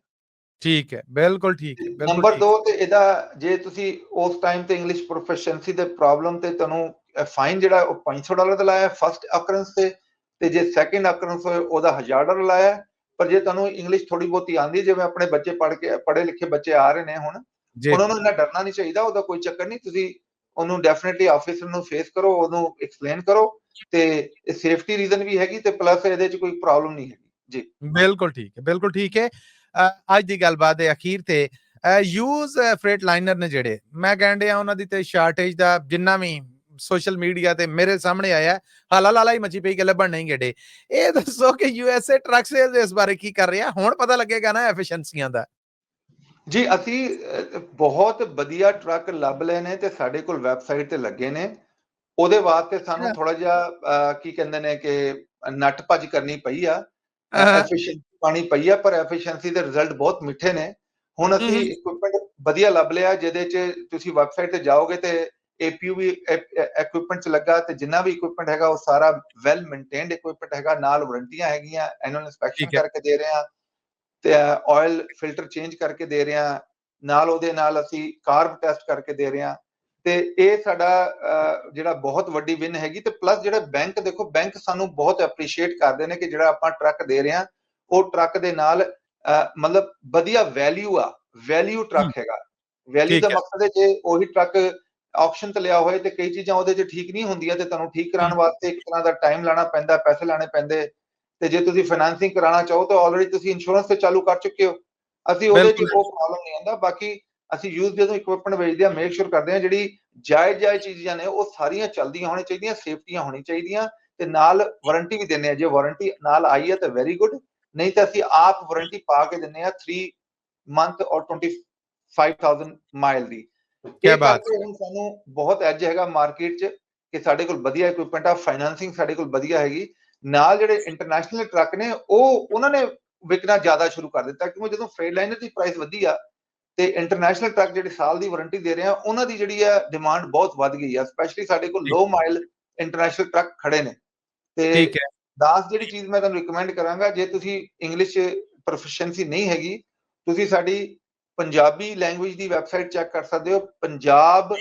ਠੀਕ ਹੈ ਬਿਲਕੁਲ ਠੀਕ ਹੈ ਬਿਲਕੁਲ ਨੰਬਰ ਠੀਕ 2 ਤੇ ਇਹਦਾ ਜੇ ਤੁਸੀਂ ਉਸ ਟਾਈਮ ਤੇ ਇੰਗਲਿਸ਼ ਪ੍ਰੋਫੀਸ਼ੀਐਂਸੀ ਦੇ ਪ੍ਰੋਬਲਮ ਤੇ ਤੁਹਾਨੂੰ ਫਾਈਨ ਜਿਹੜਾ ਉਹ 500 ਡਾਲਰ ਦਾ ਲਾਇਆ ਫਸਟ ਅਕਰੈਂਸ ਤੇ ਤੇ ਜੇ ਸੈਕੰਡ ਅਕਰੈਂਸ ਹੋਏ ਉਹਦਾ 1000 ਡਾਲਰ ਲਾਇਆ। ਪਰ ਜੇ ਤੁਹਾਨੂੰ ਇੰਗਲਿਸ਼ ਥੋੜੀ ਬਹੁਤੀ ਆਂਦੀ ਜਿਵੇਂ ਆਪਣੇ ਬੱਚੇ ਪੜ੍ਹ ਕੇ ਪੜ੍ਹੇ ਲਿਖੇ ਬੱਚੇ ਆ ਰਹੇ ਨੇ ਹੁਣ ਉਹਨਾਂ ਨੂੰ ਇੰਨਾ ਡਰਨਾ ਨਹੀਂ ਚਾਹੀਦਾ ਉਹਦਾ ਕੋਈ ਚੱਕਰ ਨਹੀਂ। ਤੁਸੀਂ ਉਹਨੂੰ ਡੈਫੀਨਿਟਲੀ ਆਫਿਸਰ ਨੂੰ ਫੇਸ ਕਰੋ ਉਹਨੂੰ ਐਕਸਪਲੇਨ ਕਰੋ ਤੇ ਸੇਫਟੀ ਰੀਜ਼ਨ ਵੀ ਹੈਗੀ ਤੇ ਪਲੱਸ ਇਹਦੇ 'ਚ ਕੋਈ ਪ੍ਰੋਬਲਮ ਨਹੀਂ ਹੈਗੀ। ਜੀ। ਬਿਲਕੁਲ ਠੀਕ ਹੈ ਬਿਲਕੁਲ ਠੀਕ ਹੈ। ਅੱਜ ਦੀ ਗੱਲਬਾਤ ਦੇ ਅਖੀਰ ਤੇ। ਯੂਜ਼ ਫਰੇਟ ਲਾਈਨਰ ਨੇ ਜਿਹੜੇ ਮੈਂ ਕਹਿੰਦੇ ਆ ਉਹਨਾਂ ਦੀ ਤੇ ਸ਼ਾਰਟੇਜ ਦਾ ਜਿੰਨਾ ਵੀ ਸੋਸ਼ਲ ਮੀਡੀਆ ਤੇ ਮੇਰੇ ਸਾਹਮਣੇ ਆਇਆ ਹਾਲਾ ਲਾਲਾ ਹੀ ਮੱਚੀ ਪਈ ਕਿ ਲੱਭਣ ਨਹੀਂ ਗੇੜੇ ਇਹ ਦੱਸੋ ਕਿ ਯੂਐਸਏ ਟਰੱਕ ਸੇਲਸ ਇਸ ਬਾਰੇ ਕੀ ਕਰ ਰਿਹਾ? ਹੁਣ ਪਤਾ ਲੱਗੇਗਾ ਨਾ ਐਫੀਸ਼ੀਐਂਸੀਆਂ ਦਾ। ਜੀ ਅਸੀਂ ਬਹੁਤ ਵਧੀਆ ਟਰੱਕ ਲੱਭ ਲਏ ਨੇ ਤੇ ਸਾਡੇ ਕੋਲ ਵੈਬਸਾਈਟ ਤੇ ਲੱਗੇ ਨੇ ਉਹਦੇ ਵਾਸਤੇ ਸਾਨੂੰ ਥੋੜਾ ਜਿਹਾ ਕੀ ਕਹਿੰਦੇ ਨੇ ਕਿ ਨੱਟ ਭੱਜ ਕਰਨੀ ਪਈ ਆ। ਐਫੀਸ਼ੀਐਂਸੀ ਪਾਣੀ ਪਈ ਆ ਪਰ ਐਫੀਸ਼ੀਐਂਸੀ ਦੇ ਰਿਜ਼ਲਟ ਬਹੁਤ ਮਿੱਠੇ ਨੇ ਹੁਣ ਅਸੀਂ। ਇਕਵਿਪਮੈਂਟ ਵਧੀਆ ਲੱਭ ਲਿਆ ਜਿਹਦੇ 'ਚ ਤੁਸੀਂ ਵੈਬਸਾਈਟ ਤੇ ਜਾਓਗੇ ਤੇ APU ਵੀ ਇਕਵਿਪਮੈਂਟ 'ਚ ਲੱਗਾ ਤੇ ਜਿੰਨਾ ਵੀ ਇਕਵਿਪਮੈਂਟ ਹੈਗਾ ਉਹ ਸਾਰਾ ਵੈਲ ਮੇਨਟੇਨਡ ਇਕਵਿਪਮੈਂਟ ਹੈਗਾ ਨਾਲ ਵਾਰੰਟੀਆਂ ਹੈਗੀਆਂ ਐਨੂਅਲ ਇਨਸਪੈਕਸ਼ਨ। ਕਰਕੇ ਦੇ ਰਹੇ ਆ ਤੇ ਆਇਲ ਫਿਲਟਰ ਚੇਂਜ ਕਰਕੇ ਦੇ ਰਹੇ ਨਾਲ ਉਹਦੇ ਨਾਲ ਅਸੀਂ ਕਾਰਬ ਟੈਸਟ ਕਰਕੇ ਦੇ ਰਹੇ ਤੇ ਇਹ ਸਾਡਾ ਜਿਹੜਾ ਬਹੁਤ ਵੱਡੀ ਵਿਨ ਹੈਗੀ ਤੇ ਪਲੱਸ ਜਿਹੜਾ ਬੈਂਕ ਦੇਖੋ ਬੈਂਕ ਸਾਨੂੰ ਬਹੁਤ ਐਪਰੀਸ਼ੀਏਟ ਕਰਦੇ ਨੇ ਕਿ ਜਿਹੜਾ ਆਪਾਂ ਟਰੱਕ ਦੇ ਰਹੇ ਆ ਉਹ ਟਰੱਕ ਦੇ ਨਾਲ ਮਤਲਬ ਵਧੀਆ ਵੈਲਿਊ ਆ ਵੈਲਿਊ। ਟਰੱਕ ਹੈਗਾ ਵੈਲਿਊ ਦਾ ਹੈ। ਮਕਸਦ ਹੈ ਜੇ ਉਹੀ ਟਰੱਕ ਆਕਸ਼ਨ ਤੇ ਲਿਆ ਹੋਏ ਤੇ ਕਈ ਚੀਜ਼ਾਂ ਉਹਦੇ 'ਚ ਠੀਕ ਨਹੀਂ ਹੁੰਦੀਆਂ ਤੇ ਤੁਹਾਨੂੰ ਠੀਕ ਕਰਾਉਣ। ਵਾਸਤੇ ਇੱਕ ਤਰ੍ਹਾਂ ਦਾ ਟਾਈਮ ਲਾਣਾ ਪੈਂਦਾ ਪੈਸੇ ਲਾਣੇ ਪੈਂਦੇ ਤੇ ਜੇ ਤੁਸੀਂ ਫਾਈਨਾਂਸਿੰਗ ਕਰਾਉਣਾ ਚਾਹੋ ਤਾਂ ਆਲਰੇਡੀ ਤੁਸੀਂ ਇੰਸ਼ੋਰੈਂਸ ਤੇ ਚਾਲੂ ਕਰ ਚੁੱਕੇ ਹੋ। ਅਸੀਂ ਉਹਦੇ 'ਚ। ਕੋਈ ਪ੍ਰੋਬਲਮ ਨਹੀਂ ਆਉਂਦਾ ਬਾਕੀ ਅਸੀਂ ਯੂਜ਼ ਜਦੋਂ ਇਕਵਿਪਮੈਂਟ ਵੇਚਦੇ ਆ ਮੇਕ ਸ਼ੋਰ ਕਰਦੇ ਆ ਜਿਹੜੀ ਜਾਇਜ਼ ਜਾਇਜ਼ ਚੀਜ਼ਾਂ ਨੇ ਉਹ ਸਾਰੀਆਂ ਚੱਲਦੀਆਂ ਹੋਣੀਆਂ ਚਾਹੀਦੀਆਂ ਸੇਫਟੀਆਂ ਹੋਣੀਆਂ ਚਾਹੀਦੀਆਂ ਤੇ ਨਾਲ ਵਾਰੰਟੀ ਵੀ ਦਿੰਨੇ ਆ ਜੇ ਵਾਰੰਟੀ ਨਾਲ ਆਈ ਹੈ ਤਾਂ ਵੈਰੀ ਗੁੱਡ ਨਹੀਂ ਤਾਂ ਅਸੀਂ ਆਪ ਵਾਰੰਟੀ ਪਾ ਕੇ ਦਿੰਨੇ ਆ 3 ਮੰਥ ਔਰ 25000 ਮਾਈਲ ਦੀ। ਇਹ ਬਾਤ। ਹੁਣ ਸਾਨੂੰ ਬਹੁਤ ਐਜ ਹੈਗਾ ਮਾਰਕੀਟ 'ਚ ਕਿ ਸਾਡੇ ਕੋਲ ਵਧੀਆ ਇਕਵਿਪਮੈਂਟ ਆ। ਫਾਈਨਾਂਸਿੰਗ ਸਾਡੇ ਕੋਲ ਵਧੀਆ ਹੈਗੀ। ਨਾਲ ਜਿਹੜੇ ਇੰਟਰਨੈਸ਼ਨਲ ਟਰੱਕ ਨੇ ਉਹ ਉਹਨਾਂ ਨੇ ਵਿਕਣਾ ਜ਼ਿਆਦਾ ਸ਼ੁਰੂ ਕਰ ਦਿੱਤਾ ਕਿਉਂਕਿ ਜਦੋਂ ਲਾਈਨਰ ਦੀ ਪ੍ਰਾਈਸ ਵਧੀ ਆ ਤੇ ਇੰਟਰਨੈਸ਼ਨਲ ਟਰੱਕ ਜਿਹੜੇ ਸਾਲ ਦੀ ਵਾਰੰਟੀ ਦੇ ਰਹੇ ਆ ਉਹਨਾਂ ਦੀ ਜਿਹੜੀ ਹੈ ਡਿਮਾਂਡ ਬਹੁਤ ਵੱਧ ਗਈ ਆ ਸਪੈਸ਼ਲੀ ਸਾਡੇ ਕੋਲ ਲੋ ਮਾਈਲ ਇੰਟਰਨੈਸ਼ਨਲ ਟਰੱਕ ਖੜੇ ਨੇ। ਤੇ ਠੀਕ ਹੈ। ਦਾਸ ਜਿਹੜੀ ਚੀਜ਼ ਮੈਂ ਤੁਹਾਨੂੰ ਰეკਮੈਂਡ ਕਰਾਂਗਾ ਜੇ ਤੁਸੀਂ ਇੰਗਲਿਸ਼ ਪ੍ਰੋਫੀਸ਼ੀਐਂਸੀ ਨਹੀਂ ਹੈਗੀ ਤੁਸੀਂ ਸਾਡੀ ਪੰਜਾਬੀ ਲੈਂਗੁਏਜ ਦੀ ਵੈਬਸਾਈਟ ਚੈੱਕ ਕਰ ਸਕਦੇ ਹੋ Punjab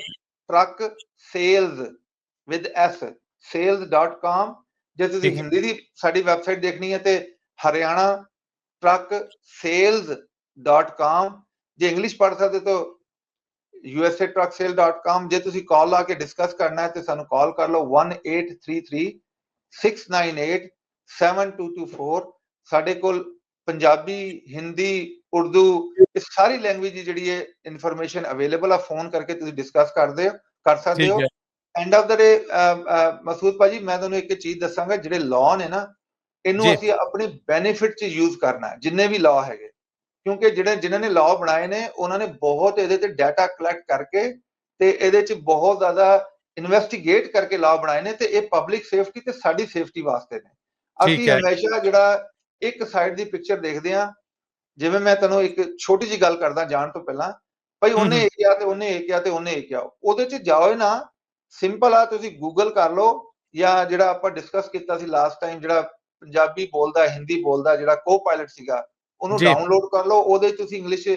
truck sales with S sales.com ਜੇ ਤੁਸੀਂ। ਹਿੰਦੀ ਦੀ ਸਾਡੀ ਵੈਬਸਾਈਟ ਦੇਖਣੀ ਹੈ ਤੇ ਹਰਿਆਣਾ ਟਰੱਕ sales.com ਜੇ ਇੰਗਲਿਸ਼ ਪੜ੍ਹ ਸਕਦੇ ਤਾਂ usatrucksale.com ਜੇ ਤੁਸੀਂ ਕਾਲ ਲਾ ਕੇ ਡਿਸਕਸ ਕਰਨਾ ਹੈ ਤੇ ਸਾਨੂੰ ਕਾਲ ਕਰ ਲਓ 1833 698 7224 ਸਾਡੇ ਕੋਲ ਪੰਜਾਬੀ ਹਿੰਦੀ ਉਰਦੂ ਇਹ ਸਾਰੀ ਲੈਂਗੁਏਜ ਜਿਹੜੀ ਹੈ ਇਨਫੋਰਮੇਸ਼ਨ ਅਵੇਲੇਬਲ ਆ ਫੋਨ ਕਰਕੇ ਤੁਸੀਂ ਡਿਸਕਸ ਕਰਦੇ ਹੋ ਕਰ ਸਕਦੇ ਹੈ। End of the day Masood ਭਾਜੀ ਮੈਂ ਤੁਹਾਨੂੰ ਇੱਕ ਚੀਜ਼ ਦੱਸਾਂਗਾ ਜਿਹੜੇ ਲਾਅ ਨੇ ਨਾ ਇਹਨੂੰ। ਅਸੀਂ ਆਪਣੀ ਬੈਨੀਫਿਟ 'ਚ ਯੂਜ਼ ਕਰਨਾ ਹੈ ਜਿੰਨੇ ਵੀ ਲਾਅ ਹੈਗੇ ਕਿਉਂਕਿ ਜਿਹੜੇ ਜਿਨ੍ਹਾਂ ਨੇ ਲਾਅ ਬਣਾਏ ਨੇ ਉਹਨਾਂ ਨੇ ਬਹੁਤ ਇਹਦੇ ਤੇ ਡਾਟਾ ਕਲੈਕਟ ਕਰਕੇ ਤੇ ਇਹਦੇ 'ਚ ਬਹੁਤ ਜ਼ਿਆਦਾ ਇਨਵੈਸਟੀਗੇਟ ਕਰਕੇ ਲਾਅ ਬਣਾਏ ਨੇ ਤੇ ਇਹ ਪਬਲਿਕ ਸੇਫਟੀ ਤੇ ਸਾਡੀ ਸੇਫਟੀ ਵਾਸਤੇ ਨੇ ਅਸੀਂ। ਹਮੇਸ਼ਾ ਜਿਹੜਾ ਇੱਕ ਸਾਈਡ ਦੀ ਪਿਕਚਰ ਦੇਖਦੇ ਆ ਜਿਵੇਂ ਮੈਂ ਤੁਹਾਨੂੰ ਇੱਕ ਛੋਟੀ ਜੀ ਗੱਲ ਕਰਦਾ ਜਾਣ ਤੋਂ ਪਹਿਲਾਂ ਭਾਈ ਉਹਨੇ। ਇਹ ਕਿਹਾ ਤੇ ਉਹਨੇ ਇਹ ਕਿਹਾ ਤੇ ਉਹਨੇ ਇਹ ਕਿਹਾ ਉਹਦੇ 'ਚ ਜਾਓ ਨਾ ਸਿੰਪਲ ਆ ਤੁਸੀਂ ਗੂਗਲ ਕਰ ਲਓ ਜਾਂ ਜਿਹੜਾ ਆਪਾਂ ਡਿਸਕਸ ਕੀਤਾ ਸੀ ਲਾਸਟ ਟਾਈਮ ਜਿਹੜਾ ਪੰਜਾਬੀ ਬੋਲਦਾ ਹਿੰਦੀ ਬੋਲਦਾ ਜਿਹੜਾ ਕੋ ਪਾਇਲਟ ਸੀਗਾ ਉਹਨੂੰ। ਡਾਊਨਲੋਡ ਕਰ ਲਓ ਉਹਦੇ ਤੁਸੀਂ ਇੰਗਲਿਸ਼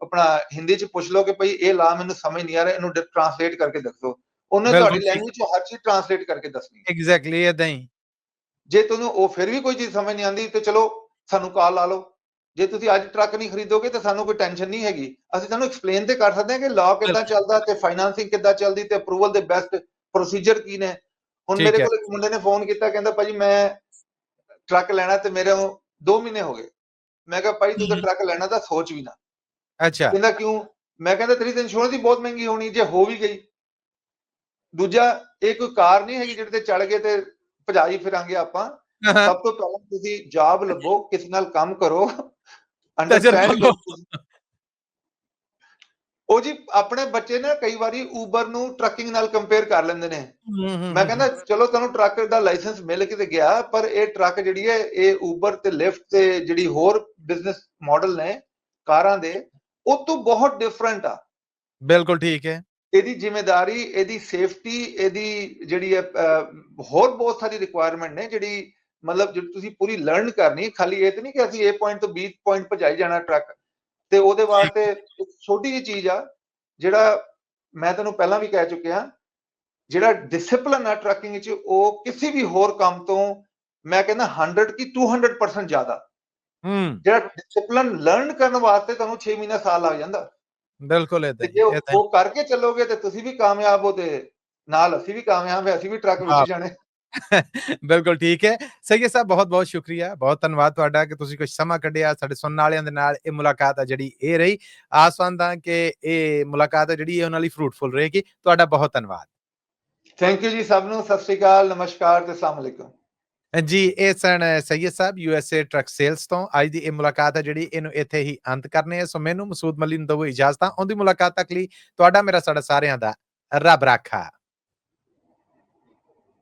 ਆਪਣਾ ਹਿੰਦੀ 'ਚ ਪੁੱਛ ਲਓ ਕਿ ਭਾਈ ਇਹ ਲਾ ਮੈਨੂੰ ਸਮਝ ਨਹੀਂ ਆ ਰਿਹਾ ਇਹਨੂੰ ਟ੍ਰਾਂਸਲੇਟ ਕਰਕੇ ਦੱਸੋ ਉਹਨੇ ਤੁਹਾਡੀ। ਲੈਂਗੁਏਜ 'ਚ ਹਰ ਚੀਜ਼ ਟ੍ਰਾਂਸਲੇਟ ਕਰਕੇ ਦੱਸਣੀ। ਐਗਜ਼ੈਕਟਲੀ ਇਦਾਂ ਹੀ ਜੇ ਤੁਹਾਨੂੰ ਉਹ ਫਿਰ ਵੀ ਕੋਈ ਚੀਜ਼ ਸਮਝ ਨਹੀਂ ਆਉਂਦੀ ਤੇ ਚਲੋ ਸਾਨੂੰ ਕਾਲ ਲਾ ਲਓ ਜੇ ਤੁਸੀਂ ਅੱਜ ਟਰੱਕ ਨਹੀਂ ਖਰੀਦੋਗੇ ਤਾਂ ਸਾਨੂੰ ਕੋਈ ਟੈਨਸ਼ਨ ਨਹੀਂ ਹੈਗੀ। ਅਸੀਂ ਤੁਹਾਨੂੰ ਐਕਸਪਲੇਨ ਤੇ ਕਰ ਸਕਦੇ ਹਾਂ ਕਿ ਲਾਅ ਕਿੱਦਾਂ। ਚੱਲਦਾ ਤੇ ਫਾਈਨਾਂਸਿੰਗ ਕਿੱਦਾਂ ਚੱਲਦੀ ਤੇ ਅਪਰੂਵਲ ਦੇ ਬੈਸਟ ਪ੍ਰੋਸੀਜਰ ਕੀ ਨੇ। ਹੁਣ ਮੇਰੇ। ਕੋਲ ਇੱਕ ਮੁੰਡੇ ਨੇ ਫੋਨ ਕੀਤਾ ਕਹਿੰਦਾ ਭਾਜੀ ਮੈਂ ਟਰੱਕ ਲੈਣਾ ਤੇ ਮੇਰੇ ਨੂੰ 2 ਮਹੀਨੇ ਹੋ ਗਏ। ਮੈਂ ਕਿਹਾ ਭਾਈ ਤੂੰ ਤਾਂ। ਟਰੱਕ ਲੈਣਾ ਤਾਂ ਸੋਚ ਵੀ ਨਾ। ਅੱਛਾ। ਕਹਿੰਦਾ ਕਿਉਂ? ਮੈਂ ਕਹਿੰਦਾ ਤੇਰੀ ਤਾਂ ਇੰਸ਼ੋਰੈਂਸ ਹੀ ਬਹੁਤ ਮਹਿੰਗੀ ਹੋਣੀ ਜੇ ਹੋ ਵੀ ਗਈ। ਦੂਜਾ ਇਹ ਕੋਈ ਕਾਰ ਨਹੀਂ ਹੈਗੀ ਜਿਹੜੇ ਤੇ ਚੜ ਗਏ ਤੇ ਭਜਾਈ ਫਿਰਾਂਗੇ ਆਪਾਂ। ਸਭ ਤੋਂ ਪਹਿਲਾਂ ਤੁਸੀਂ ਜੌਬ ਲੱਭੋ ਕਿਸੇ ਨਾਲ ਕੰਮ ਕਰੋ। ਅੰਡਰਸਟੈਂਡ। ਉਹ ਜੀ ਆਪਣੇ ਬੱਚੇ ਨਾ ਕਈ ਵਾਰੀ ਊਬਰ ਨੂੰ ਟਰੱਕਿੰਗ ਨਾਲ ਕੰਪੇਅਰ ਕਰ ਲੈਂਦੇ ਨੇ। ਮੈਂ ਕਹਿੰਦਾ ਚਲੋ ਤੁਹਾਨੂੰ ਟਰੱਕ ਦਾ ਲਾਇਸੈਂਸ ਮਿਲ ਕੇ ਤੇ ਗਿਆ ਪਰ ਇਹ ਟਰੱਕ ਜਿਹੜੀ ਹੈ ਇਹ ਊਬਰ ਤੇ ਲਿਫਟ ਤੇ ਜਿਹੜੀ ਹੋਰ ਬਿਜ਼ਨਸ ਮਾਡਲ ਨੇ ਕਾਰਾਂ ਦੇ ਉਹ ਤੋਂ ਬਹੁਤ ਡਿਫਰੈਂਟ ਆ। ਬਿਲਕੁਲ ਠੀਕ ਹੈ। ਇਹਦੀ ਜ਼ਿੰਮੇਵਾਰੀ ਇਹਦੀ ਸੇਫਟੀ ਇਹਦੀ ਜਿਹੜੀ ਹੈ ਹੋਰ ਬਹੁਤ ਸਾਰੀ ਰਿਕੁਆਇਰਮੈਂਟ ਨੇ ਜਿਹੜੀ ਮਤਲਬ ਜੇ ਤੁਸੀਂ ਪੂਰੀ ਲਰਨ ਕਰਨੀ ਖਾਲੀ ਇਹ ਤੇ ਨਹੀਂ ਕਿ ਅਸੀਂ A ਪੁਆਇੰਟ ਤੋਂ B ਪੁਆਇੰਟ ਪਹੁੰਚਾਈ ਜਾਣਾ ਟਰੱਕ ਤੇ ਉਹਦੇ ਵਾਸਤੇ ਇੱਕ ਛੋਟੀ ਜਿਹੀ ਚੀਜ਼ ਆ ਜਿਹੜਾ ਮੈਂ ਤੁਹਾਨੂੰ ਪਹਿਲਾਂ ਵੀ ਕਹਿ ਚੁੱਕਿਆ ਜਿਹੜਾ ਡਿਸਪਲਿਨ ਆ ਟਰੱਕਿੰਗ ਵਿੱਚ ਉਹ ਕਿਸੇ ਵੀ ਹੋਰ ਕੰਮ ਤੋਂ ਮੈਂ ਕਹਿੰਦਾ 100 ਕੀ 200% ਜ਼ਿਆਦਾ। ਹੂੰ। ਜਿਹੜਾ ਡਿਸਪਲਿਨ ਲਰਨ ਕਰਨ ਵਾਸਤੇ ਤੁਹਾਨੂੰ 6 ਮਹੀਨਾ ਸਾਲ ਲੱਗ ਜਾਂਦਾ। ਬਿਲਕੁਲ ਤੇ ਇਦਾਂ ਜੇ ਉਹ ਕਰਕੇ ਚੱਲੋਗੇ ਤੇ ਤੁਸੀਂ ਵੀ ਕਾਮਯਾਬ ਹੋ ਤੇ ਨਾਲ ਅਸੀਂ ਵੀ ਕਾਮਯਾਬ ਹੈ ਅਸੀਂ ਵੀ ਟਰੱਕ। ਵਿੱਚ ਜਾਣੇ। ਬਿਲਕੁਲ ਠੀਕ ਹੈ। ਸਹੀਦ ਸਾਹਿਬ ਬਹੁਤ ਬਹੁਤ ਸ਼ੁਕਰੀਆ। ਬਹੁਤ ਧੰਨਵਾਦ ਤੁਹਾਡਾ ਕਿ ਤੁਸੀਂ ਕੁਝ ਸਮਾਂ ਕੱਢਿਆ ਸਾਡੇ ਸੁਣਨ ਵਾਲਿਆਂ ਦੇ ਨਾਲ। ਇਹ ਮੁਲਾਕਾਤ ਆ ਜਿਹੜੀ ਇਹ ਰਹੀ। ਆਸਵੰਦ ਹਾਂ ਕਿ ਇਹ ਮੁਲਾਕਾਤ ਆ ਜਿਹੜੀ ਇਹ ਉਹਨਾਂ ਲਈ ਫਰੂਟਫੁਲ ਰਹੇਗੀ। ਤੁਹਾਡਾ ਬਹੁਤ ਧੰਨਵਾਦ। ਥੈਂਕ ਯੂ ਜੀ ਸਭ ਨੂੰ। ਸਤਿ ਸ਼੍ਰੀ ਅਕਾਲ ਨਮਸਕਾਰ ਤੇ ਅਸਲਾਮ ਅਲੈਕੁਮ। ਜੀ ਇਹ ਸਨ Sayyed Sahib USA truck sales ਤੋਂ। ਅੱਜ ਦੀ ਇਹ ਮੁਲਾਕਾਤ ਹੈ ਜਿਹੜੀ ਇਹਨੂੰ ਇੱਥੇ ਹੀ ਅੰਤ ਕਰਨੇ ਹੈ ਸੋ ਮੈਨੂੰ ਮਸੂਦ ਮਲੀ ਨੂੰ ਦਵੋ ਇਜਾਜ਼ਤਾਂ। ਆਉਂਦੀ ਮੁਲਾਕਾਤ ਤੱਕ ਲਈ ਤੁਹਾਡਾ ਮੇਰਾ ਸਾਡਾ ਸਾਰਿਆਂ ਦਾ ਰੱਬ ਰਾਖਾ।